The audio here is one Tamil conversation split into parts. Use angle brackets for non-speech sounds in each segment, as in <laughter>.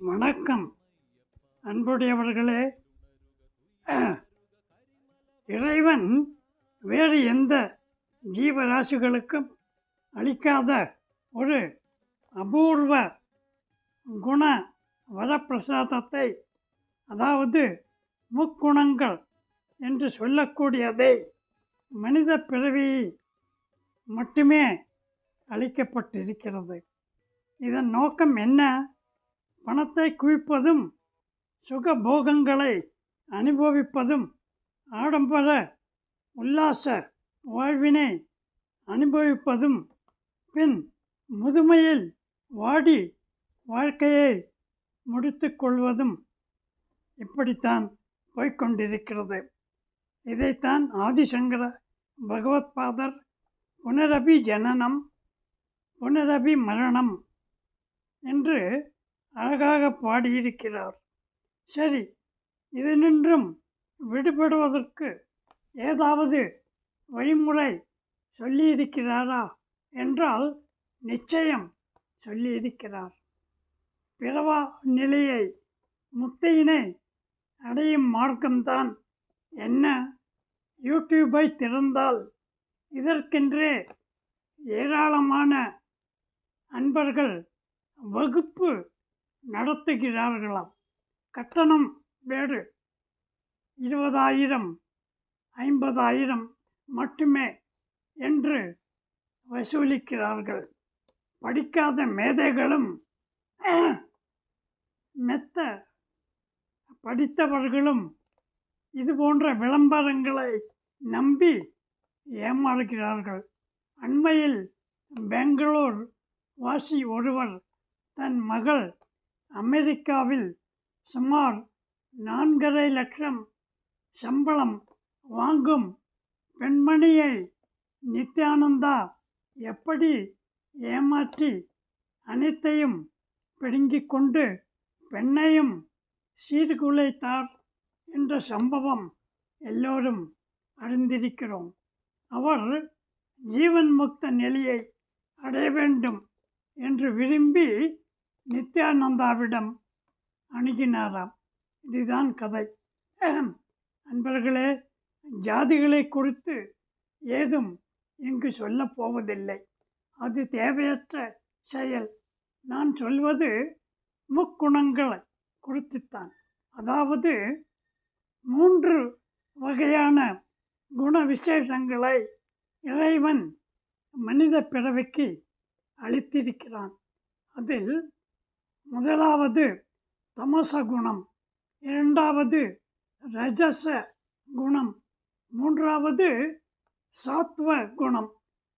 வணக்கம். அன்புடையவர்களே இறைவன் வேறு எந்த ஜீவராசிகளுக்கும் அளிக்காத ஒரு அபூர்வ குண வரப்பிரசாதத்தை அதாவது முக்குணங்கள் என்று சொல்லக்கூடியதை மனித பிறவி மட்டுமே அளிக்கப்பட்டிருக்கிறது. இதன் நோக்கம் என்ன? பணத்தை குவிப்பதும் சுகபோகங்களை அனுபவிப்பதும் ஆடம்பர உல்லாச வாழ்வினை அனுபவிப்பதும் பின் முதுமையில் வாடி வாழ்க்கையை முடித்து கொள்வதும் இப்படித்தான் போய்க்கொண்டிருக்கிறது. இதைத்தான் ஆதிசங்கர பகவத்பாதர் புனரபி ஜனனம் புனரபி மரணம் என்று அழகாக பாடியிருக்கிறார். சரி இதனின்றும் விடுபடுவதற்கு ஏதாவது வழிமுறை சொல்லியிருக்கிறாரா என்றால் நிச்சயம் சொல்லியிருக்கிறார். பிறவா நிலையை முக்தியினை அடையும் மார்க்கம்தான் என்ன? யூடியூபை திறந்தால் இதற்கென்றே ஏராளமான அன்பர்கள் வகுப்பு நடத்துகிறார்களாம். கட்டணம் வேறு. இருபதாயிரம் ஐம்பதாயிரம் மட்டுமே என்று வசூலிக்கிறார்கள். படிக்காத மேதைகளும் மெத்த படித்தவர்களும் இது போன்ற விளம்பரங்களை நம்பி ஏமாறுகிறார்கள். அண்மையில் பெங்களூர் வாசி ஒருவர் தன் மகள் அமெரிக்காவில் சுமார் நான்கரை லட்சம் சம்பளம் வாங்கும் பெண்மணியை நித்யானந்தா எப்படி ஏமாற்றி அனைத்தையும் பிடுங்கிக் கொண்டு பெண்ணையும் சீர்குலைத்தார் என்ற சம்பவம் எல்லோரும் அறிந்திருக்கிறோம். அவர் ஜீவன் முக்த நிலையை அடைய வேண்டும் என்று விரும்பி நித்யானந்தாவிடம் அணுகினாராம். இதுதான் கதை. அன்பர்களே ஜாதிகளை குறித்து ஏதும் இங்கு சொல்லப் போவதில்லை. அது தேவையற்ற செயல். நான் சொல்வது முக்குணங்களை குறித்துத்தான். அதாவது மூன்று வகையான குண விசேஷங்களை இறைவன் மனித பிறவிக்கு அளித்திருக்கிறான். அதில் முதலாவது தமச குணம் இரண்டாவது ரஜச குணம் மூன்றாவது சாத்வ குணம்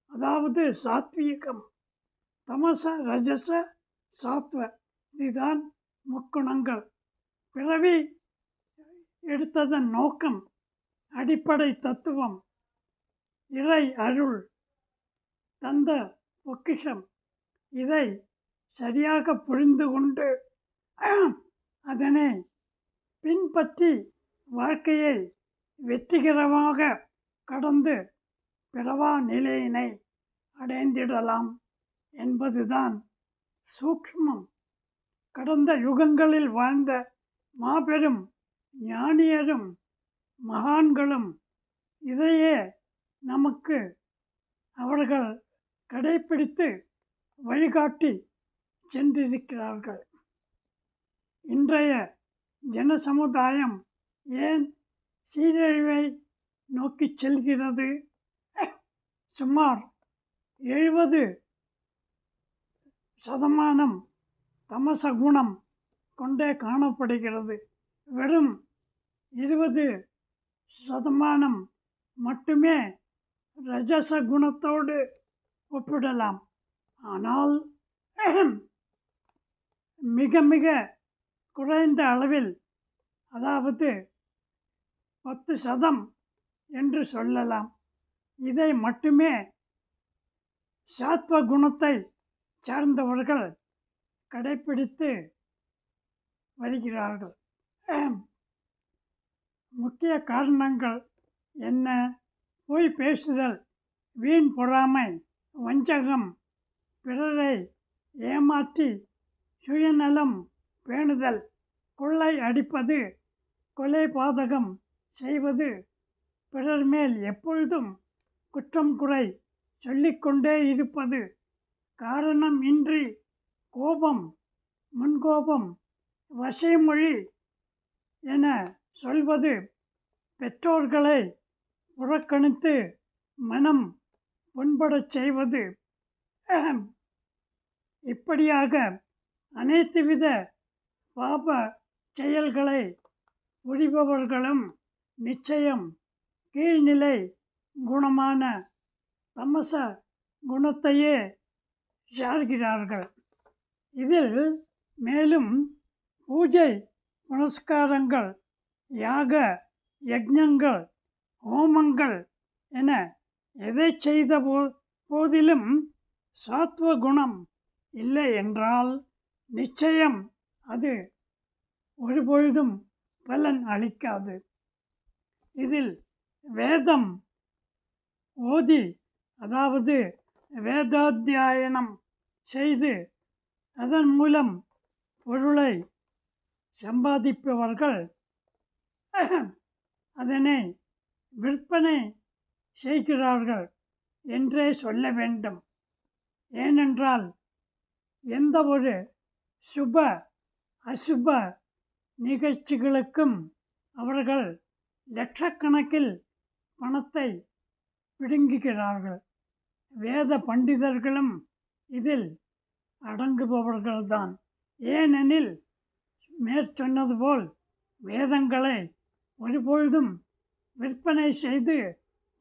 அதாவது சாத்வீகம். தமச ரஜச சாத்வ இதுதான் முக்குணங்கள். பிறவி எடுத்ததன் நோக்கம் அடிப்படை தத்துவம் இறை அருள் தந்த பொக்கிஷம். இதை சரியாக புரிந்து கொண்டு அதனை பின்பற்றி வாழ்க்கையை வெற்றிகரமாக கடந்து பிறவா நிலையினை அடைந்திடலாம் என்பதுதான் சூக்ஷ்மம் கடந்த யுகங்களில் வாழ்ந்த மாபெரும் ஞானியரும் மகான்களும் இதையே நமக்கு அவர்கள் கடைப்பிடித்து வழிகாட்டி சென்றிருக்கிறார்கள். இன்றைய ஜன சமுதாயம் ஏன் சீரழிவை நோக்கி செல்கிறது? சுமார் எழுபது சதமானம் தமச குணம் கொண்டே காணப்படுகிறது. வெறும் இருபது சதமானம் மட்டுமே ரஜச குணத்தோடு ஒப்பிடலாம். ஆனால் மிக மிக குறைந்த அளவில் அதாவது பத்து சதம் என்று சொல்லலாம். இதை மட்டுமே சாத்வ குணத்தை சார்ந்தவர்கள் கடைப்பிடித்து வருகிறார்கள். முக்கிய காரணங்கள் என்ன? பொய் பேசுதல் வீண் பொறாமை வஞ்சகம் பிறரை ஏமாற்றி சுயநலம் பேணுதல் கொள்ளை அடிப்பது கொலை பாதகம் செய்வது பிறர் மேல் எப்பொழுதும் குற்றம் குறை சொல்லிக்கொண்டே இருப்பது காரணம் இன்றி கோபம் முன்கோபம் வசைமொழி என சொல்வது பெற்றோர்களை புறக்கணித்து மனம் புண்படச் செய்வது. இப்படியாக அனைத்து வித பாப செயல்களை புரிபவர்களும் நிச்சயம் கீழ்நிலை குணமான தமச குணத்தையே சார்கிறார்கள். இதில் மேலும் பூஜை புனஸ்காரங்கள் யாக யஜ்ஞங்கள் ஹோமங்கள் என எதை செய்த போ போதிலும் சாத்வ குணம் இல்லை என்றால் நிச்சயம். அது ஒருபொழுதும் பலன் அளிக்காது. இதில் வேதம் ஓதி அதாவது வேதாத்தியாயனம் செய்து அதன் மூலம் பொருளை சம்பாதிப்பவர்கள் <clears throat> அதனை விற்பனை செய்கிறார்கள் என்றே சொல்ல வேண்டும். ஏனென்றால் எந்த ஒரு சுப அசுப நிகழ்ச்சிகளுக்கும் அவர்கள் லட்சக்கணக்கில் பணத்தை பிடுங்குகிறார்கள். வேத பண்டிதர்களும் இதில் அடங்குபவர்கள்தான். ஏனெனில் மேற்சொன்னது போல் வேதங்களை ஒருபொழுதும் விற்பனை செய்து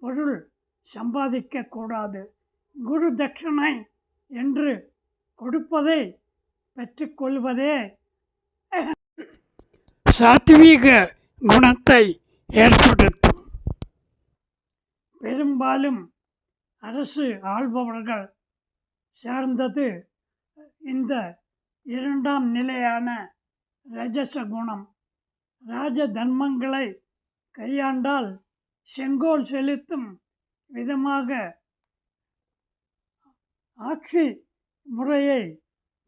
பொருள் சம்பாதிக்கக்கூடாது. குரு தட்சணை என்று கொடுப்பதை பெற்றுக்கொள்வதே சாத்வீக குணத்தை ஏற்படுத்தும். பெரும்பாலும் அரசு ஆள்பவர்கள் சார்ந்தது இந்த இரண்டாம் நிலையான ரஜச குணம். ராஜ தர்மங்களை கையாண்டால் செங்கோல் செலுத்தும் விதமாக ஆட்சி முறையை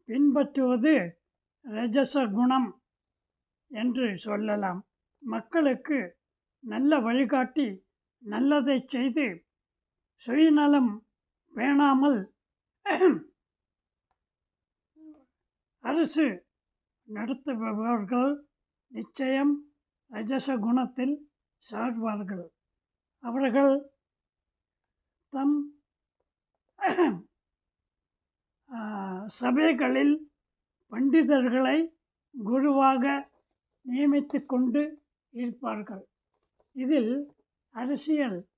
பின்பற்றுவது ரஜச குணம் என்று சொல்லலாம். மக்களுக்கு நல்ல வழிகாட்டி நல்லதை செய்து சுயநலம் பேணாமல் அரசு நடத்துபவர்கள் நிச்சயம் ரஜச குணத்தில் சாழ்வார்கள் அவர்கள் தம் சபைகளில் பண்டிதர்களை குருவாக நியமித்து கொண்டு இருப்பார்கள். இதில் அரசியல்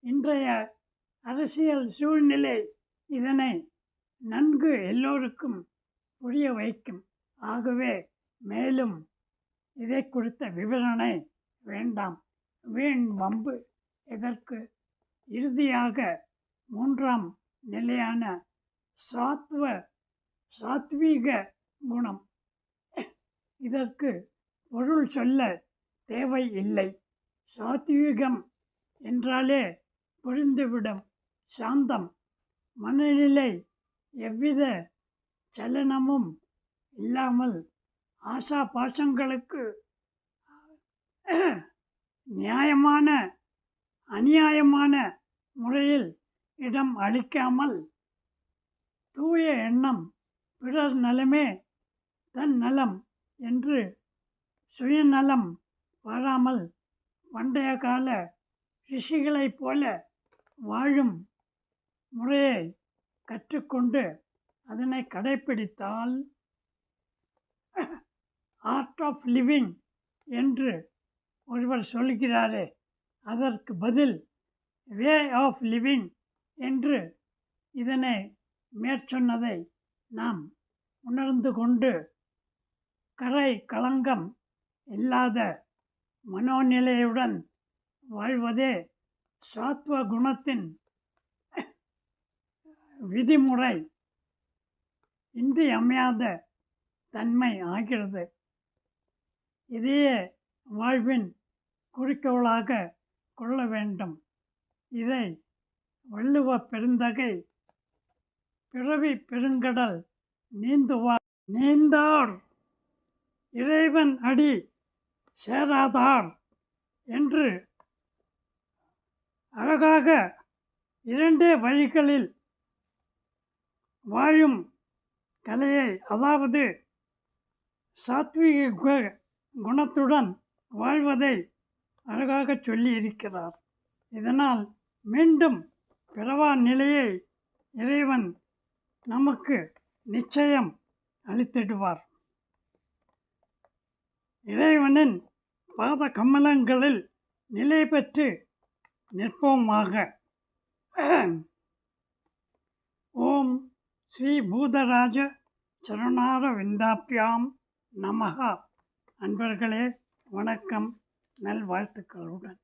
இன்றைய அரசியல் சூழ்நிலை இதனை நன்கு எல்லோருக்கும் புரிய வைக்கும். ஆகவே மேலும் இதை குறித்த விவரணை வேண்டாம். வீண் வம்பு இதற்கு இறுதியாக மூன்றாம் நிலையான சாத்வ சாத்வீக குணம். இதற்கு பொருள் சொல்ல தேவை இல்லை சாத்வீகம் என்றாலே புரிந்துவிடும் சாந்தம். மனநிலை எவ்வித சலனமும் இல்லாமல் ஆசா பாசங்களுக்கு நியாயமான அநியாயமான முறையில் இடம் அளிக்காமல் தூய எண்ணம் பிறர் நலமே தன் நலம் என்று சுயநலம் வராமல் பண்டைய கால ரிஷிகளைப் போல வாழும் முறையை கற்றுக்கொண்டு அதனை கடைப்பிடித்தால் ஆர்ட் ஆஃப் லிவிங் என்று ஒருவர் சொல்கிறாரே அதற்கு பதில் வே ஆஃப் லிவிங் என்று இதனை மேற்சொன்னதை நாம் உணர்ந்து கொண்டு கரை களங்கம் இல்லாத மனோநிலையுடன் வாழ்வதே சாத்வ குணத்தின் விதிமுறை. இன்றியமையாத தன்மை ஆகிறது. இதையே வாழ்வின் குறிக்கோளாக கொள்ள வேண்டும். இதை வள்ளுவ பெருந்தகை பிறவி பெருங்கடல் நீந்துவார். நீந்தார். இறைவன் அடி சேராதார் என்று அழகாக இரண்டே வழிகளில் வாழும் கலையை அதாவது சாத்விக கு- குணத்துடன் வாழ்வதை அழகாக சொல்லியிருக்கிறார். இதனால் மீண்டும் பிறவா நிலையை இறைவன் நமக்கு நிச்சயம் அளித்திடுவார். இறைவனின் பாத கமலங்களில் நிலை பெற்று நிற்போமாக. ஓம் ஸ்ரீ பூதராஜ சரணார விந்தாப்பியாம் நமகா அன்பர்களே வணக்கம். நல்வாழ்த்துக்களுடன்.